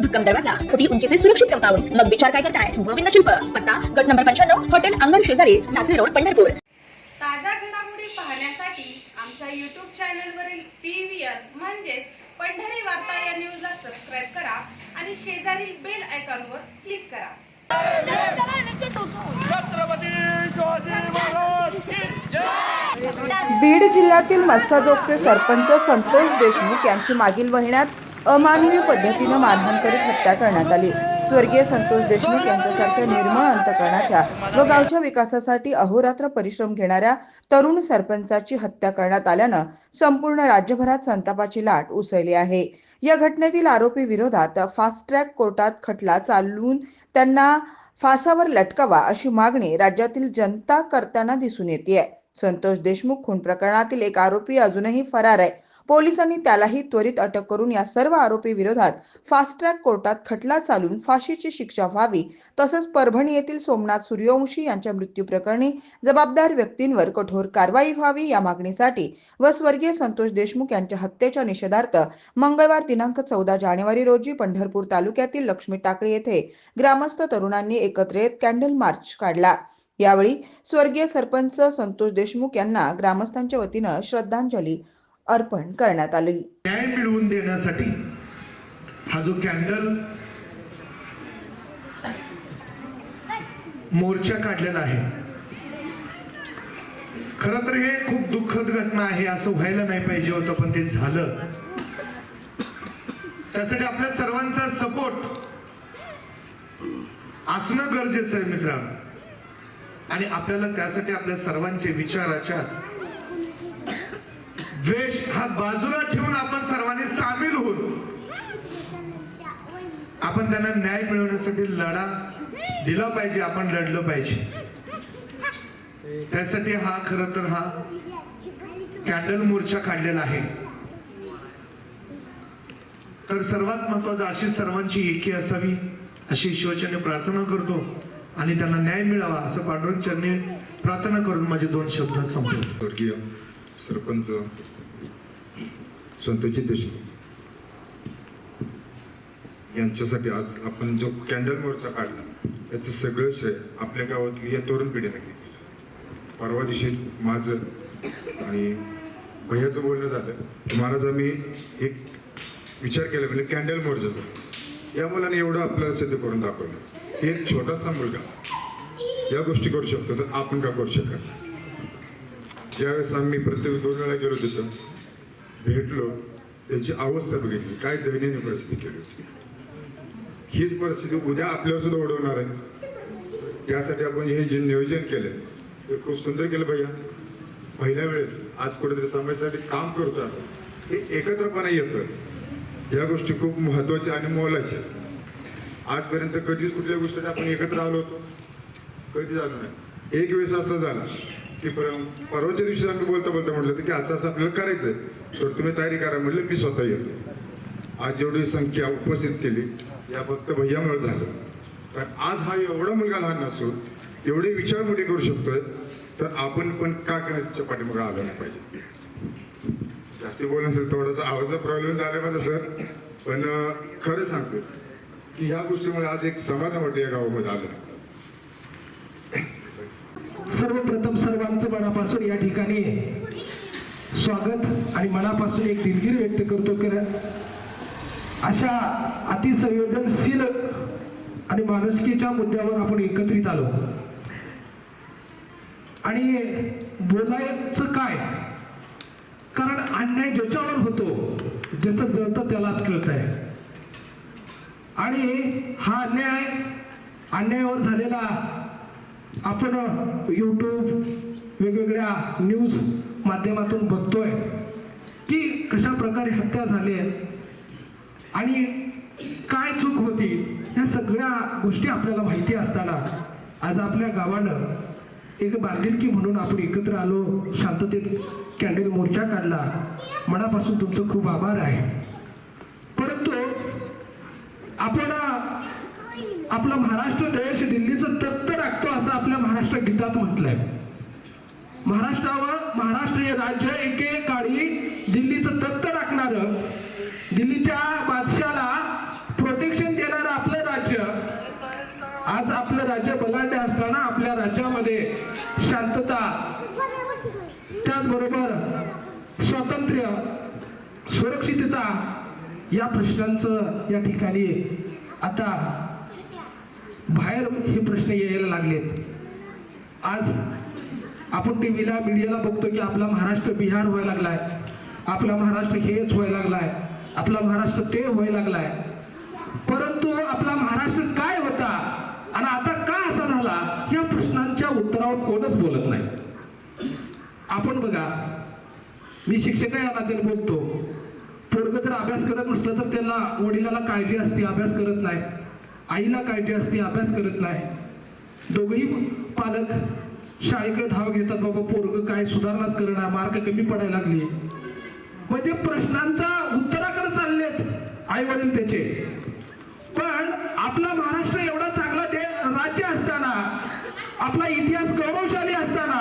भक्कम दरवाजा फुटी उंचीचे सुरक्षित कंपाऊंड मग विचार काय करताय? गोविंद शिल्प पत्ता गट नंबर पंच्याण्णव हॉटेल अंगण शेजारी टाकळी रोड पंढरपूर. ताज्या घडामोडी पाहण्यासाठी आमच्या यूट्यूब चॅनलवरील पी व्ही आर म्हणजेच पंढरी वार्ता या न्यूजला सबस्क्राईब करा आणि शेजारील बेल आयकॉनवर क्लिक करा. छत्रपती शिवाजी महाराज की जय! बीड जिल्ह्यातील मत्साजोगचे सरपंच संतोष देशमुख यांची मागील महिन्यात अमानवीय पद्धतीनं मारहाण करीत हत्या करण्यात आली. स्वर्गीय संतोष देशमुख यांच्यासारख्या निर्मळ अंतकरणाच्या व गावच्या विकासासाठी अहोरात्र परिश्रम घेणाऱ्या तरुण सरपंचाची हत्या करण्यात आल्यानं संपूर्ण राज्यभरात संतापाची लाट उसळली आहे. या घटनेतील आरोपी विरोधात फास्ट ट्रॅक कोर्टात खटला चालवून त्यांना फासावर लटकावा अशी मागणी राज्यातील जनता करताना दिसून येते संतोष देशमुख खून प्रकरणातील एक आरोपी अजूनही फरार आहे. पोलिसांनी त्यालाही त्वरित अटक करून या सर्व आरोपी विरोधात फास्ट ट्रॅक कोर्टात खटला चालून फाशीची शिक्षा व्हावी. तसंच परभणी येथील सोमनाथ सूर्यवंशी यांच्या मृत्यू प्रकरणी जबाबदार व्यक्तींवर कठोर कारवाई व्हावी या मागणीसाठी व स्वर्गीय संतोष देशमुख यांच्या हत्येच्या निषेधार्थ मंगळवार दिनांक चौदा जानेवारी रोजी पंढरपूर तालुक्यातील लक्ष्मी टाकळी येथे ग्रामस्थ तरुणांनी एकत्र येत कॅन्डल मार्च काढला. यावेळी स्वर्गीय सरपंच संतोष देशमुख यांना ग्रामस्थांच्या वतीनं श्रद्धांजली अर्पण करण्यात आली. न्याय मिळवून देण्यासाठी हा जो कॅन्डल मोर्चा काढलेला आहे खर तर हे खूप दुःखद घटना आहे असं व्हायला नाही पाहिजे होतं पण ते झालं. त्यासाठी आपल्या सर्वांचा सपोर्ट असणं गरजेचं आहे मित्रांनो. आणि आपल्याला त्यासाठी आपल्या सर्वांचे विचाराच्या द्वेष हा बाजूला ठेवून आपण सर्वांनी सामील होऊन आपण त्यांना न्याय मिळवण्यासाठी लढा दिला पाहिजे आपण लढलं पाहिजे. त्यासाठी हा खर तर हा कॅन्डल मोर्चा काढलेला आहे. तर सर्वात महत्वाचं अशी सर्वांची एकी असावी अशी शिवचरणी प्रार्थना करतो आणि त्यांना न्याय मिळावा असं पांडुरंग चरणी प्रार्थना करून माझे दोन शब्द संपले स्वर्गीय सरपंच संतोषी देशमुख. यांच्यासाठी आज आपण जो कॅन्डल मोर्चा काढला याचं सगळं श्रेय आपल्या गावातली या तरुण पिढीने घेतलं परवा दिवशी माझं आणि भैयाचं बोलणं झालं. की महाराज आम्ही एक विचार केला म्हणजे कॅन्डल मोर्चाचा. या मुलाने एवढं आपल्याला सिद्ध करून दाखवलं. एक छोटासा मुलगा. या गोष्टी करू शकतो तर आपण का करू शकत ज्यावेळेस आम्ही प्रत्येक दोन वेळा गेलो तिथं भेटलो त्याची अवस्था बघितली. काय दयनीय परिस्थिती केली होती. हीच परिस्थिती उद्या आपल्यावर सुद्धा ओढवणार आहे. त्यासाठी आपण हे जे नियोजन केलं ते खूप सुंदर केलं भैया. पहिल्या वेळेस आज कुठेतरी समाजासाठी काम करतो आपण. हे एकत्रपणा येतं. या गोष्टी खूप महत्त्वाच्या आणि मोलाच्या आजपर्यंत कधीच कुठल्या गोष्टीने आपण एकत्र आलो होतो. कधी झालं नाही. एक वेळेस असं झालं. की परवाच्या दिवशी आम्ही बोलता बोलता म्हटलं होतं की असं असं आपल्याला आहे तर तुम्ही तयारी करा म्हटलं मी स्वतः येतो. आज एवढी संख्या उपस्थित केली. या फक्त भैयामुळे झालं. कारण आज हा एवढा मुलगा लहान नसून एवढे विचार मोठे करू शकतोय तर आपण पण का करायच्या पाठीमागे आलो नाही पाहिजे? जास्ती बोलणं असेल थोडासा आवाजाचा प्रॉब्लेम झाला माझा सर. पण खरं सांगतो की ह्या गोष्टीमुळे आज एक समाधान वाटतं या गावामध्ये आलं. सर्वप्रथम सर्वांचं मनापासून या ठिकाणी स्वागत आणि मनापासून एक दिलगिरी व्यक्त करतो की अशा अतिसंवेदनशील आणि माणुसकीच्या मुद्द्यावर आपण एकत्रित आलो. आणि बोलायचं काय? कारण अन्याय ज्याच्यावर होतो ज्याचं जळतं त्यालाच कळत आहे आणि हा अन्याय अन्यायावर झालेला आपण यूट्यूब वेगवेगळ्या न्यूज माध्यमातून बघतोय. की कशा प्रकारे हत्या झाली आहे आणि काय चूक होती ह्या सगळ्या गोष्टी आपल्याला माहिती असताना आज आपल्या गावानं एक बांधिलकी म्हणून आपण एकत्र आलो शांततेत कॅन्डल मोर्चा काढला. मनापासून तुमचं खूप आभार आहे. परंतु आपण आपला महाराष्ट्र देश दिल्लीचं तर राखतो असं आपल्या महाराष्ट्र गीतात म्हटलंय. महाराष्ट्रावर महाराष्ट्र हे राज्य एकेकाळी दिल्लीचं तत्त राखणार दिल्लीच्या बादशाला प्रोटेक्शन देणारं आपलं राज्य आज आपलं राज्य बलाढ्य असताना आपल्या राज्यामध्ये शांतता त्याचबरोबर स्वातंत्र्य सुरक्षितता या प्रश्नांचं या ठिकाणी आता बाहेर हे प्रश्न यायला लागलेत. आज आपण टीव्हीला मीडियाला बघतो की आपला महाराष्ट्र बिहार व्हायला लागलाय. आपला महाराष्ट्र हेच व्हायला लागलाय. आपला महाराष्ट्र ते व्हायला लागलाय. परंतु आपला महाराष्ट्र काय होता आणि आता का असा झाला या प्रश्नांच्या उत्तरावर कोणच बोलत नाही. आपण बघा मी शिक्षक या नात्याने बोलतो. पोरग जर अभ्यास करत नसलं तर त्याला वडिलाला काळजी असते अभ्यास करत नाही. आईला काळजी असते अभ्यास करत नाही. दोघही पालक शाळेकडे धाव घेतात बाबा पोरग काय सुधारणाच करणार मार्क कमी पडायला लागली. म्हणजे प्रश्नांचा उत्तराकडे चाललेत आई वडील त्याचे. पण आपला महाराष्ट्र एवढा चांगला राज्य असताना आपला इतिहास गौरवशाली असताना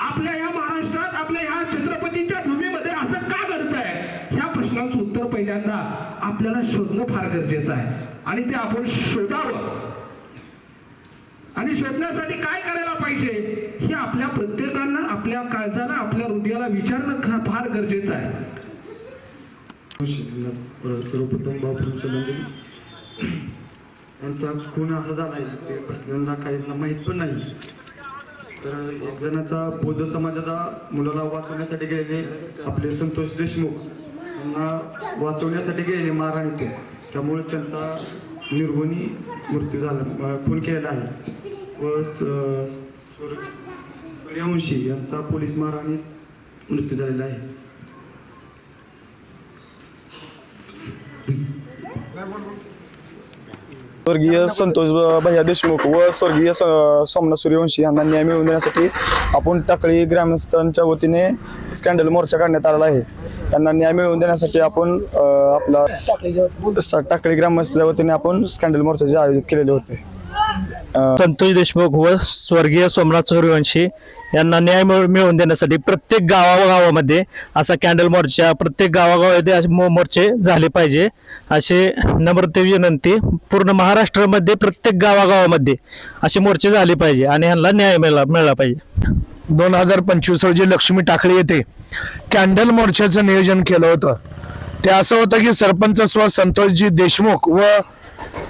आपल्या ह्या महाराष्ट्रात आपल्या ह्या छत्रपतींच्या भूमीमध्ये असं का घडतंय? ह्या प्रश्नाचं उत्तर पहिल्यांदा आपल्याला शोधणं फार गरजेचं आहे. आणि ते आपण शोधावं. आणि शोधण्यासाठी काय करायला पाहिजे हे आपल्या प्रत्येकानं आपल्या काळजाला आपल्या हृदयाला विचारणं फार गरजेचं आहे. सर्वप्रथम बापूंचं म्हणजे त्यांचा खून असा झालाय ते प्रश्नांना काहींना माहीत पण नाही. तर एक जणाचा बौद्ध समाजाचा मुलाला वाचवण्यासाठी गेले आपले संतोष देशमुख यांना वाचवण्यासाठी गेले मारहाण ते त्यामुळे त्यांचा निर्गुणी मृत्यू झाला खून केलेला आहे. व सूर्यवंशी यांचा पोलीस मारहाणीत मृत्यू झालेला आहे. स्वर्गीय संतोष भैया देशमुख व स्वर्गीय सोमनाथ सूर्यवंशी यांना न्याय मिळवून देण्यासाठी आपण टाकळी ग्रामस्थांच्या वतीने स्कॅन्डल मोर्चा काढण्यात आलेला आहे. त्यांना न्याय मिळवून देण्यासाठी आपण आपला टाकळी ग्रामस्थांच्या वतीने आपण स्कॅन्डल मोर्चाचे आयोजित केलेले होते. संतोष देशमुख व स्वर्गीय सोमनाथ सूर्यवंशी यांना न्याय मिळवून देण्यासाठी प्रत्येक गावागावामध्ये असा कॅन्डल मोर्चा प्रत्येक गावागावामध्ये असे मो- मोर्चे झाले पाहिजे. असे नम्रते विनंती पूर्ण महाराष्ट्रामध्ये प्रत्येक गावागावामध्ये असे मोर्चे झाले पाहिजे आणि यांना न्याय मिळाला मिळाला पाहिजे. दोन हजार पंचवीस रोजी लक्ष्मी टाकळे येथे कॅन्डल मोर्चाचं नियोजन केलं होतं. ते असं होतं की सरपंच स्व संतोषजी देशमुख व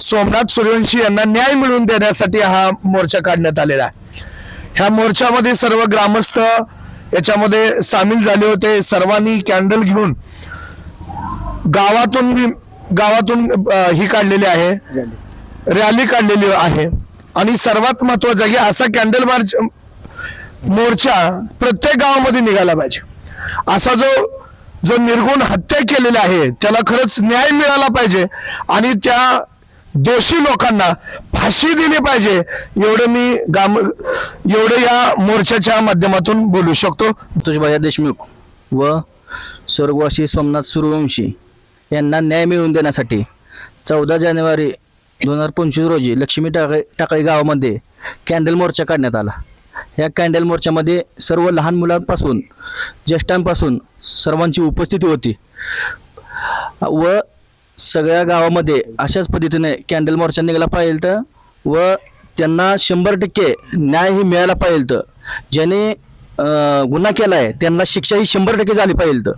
सोमनाथ सूर्यवंशी यांना न्याय मिळवून देण्यासाठी हा मोर्चा काढण्यात आलेला आहे. ह्या मोर्चामध्ये सर्व ग्रामस्थ याच्यामध्ये सामील झाले होते. सर्वांनी कॅन्डल घेऊन गावातून गावातून ही काढलेली आहे. रॅली काढलेली आहे. आणि सर्वात महत्वाचं की असा कॅन्डल मार्च मोर्चा प्रत्येक गावामध्ये निघाला पाहिजे. असा जो जो निर्गुण हत्या केलेला आहे त्याला खरंच न्याय मिळाला पाहिजे. आणि त्या दोषी लोकांना फाशी दिली पाहिजे. एवढं मी गाम एवढं या मोर्चाच्या माध्यमातून बोलू शकतो. संतोषबाया देशमुख व स्वर्गवासी सोमनाथ सूर्यवंशी यांना न्याय मिळवून देण्यासाठी चौदा जानेवारी दोन हजार पंचवीस रोजी लक्ष्मी टाकळी टाकळी गावामध्ये कॅन्डल मोर्चा काढण्यात आला. या कॅन्डल मोर्चामध्ये सर्व लहान मुलांपासून ज्येष्ठांपासून सर्वांची उपस्थिती होती. व सगळ्या गावामध्ये अशाच पद्धतीने कॅन्डल मोर्चा निघाला पाहिजे तर व त्यांना शंभर टक्के न्याय ही मिळायला पाहिजे तर. ज्याने गुन्हा केला आहे त्यांना शिक्षा ही शंभर टक्के झाली पाहिजे तर.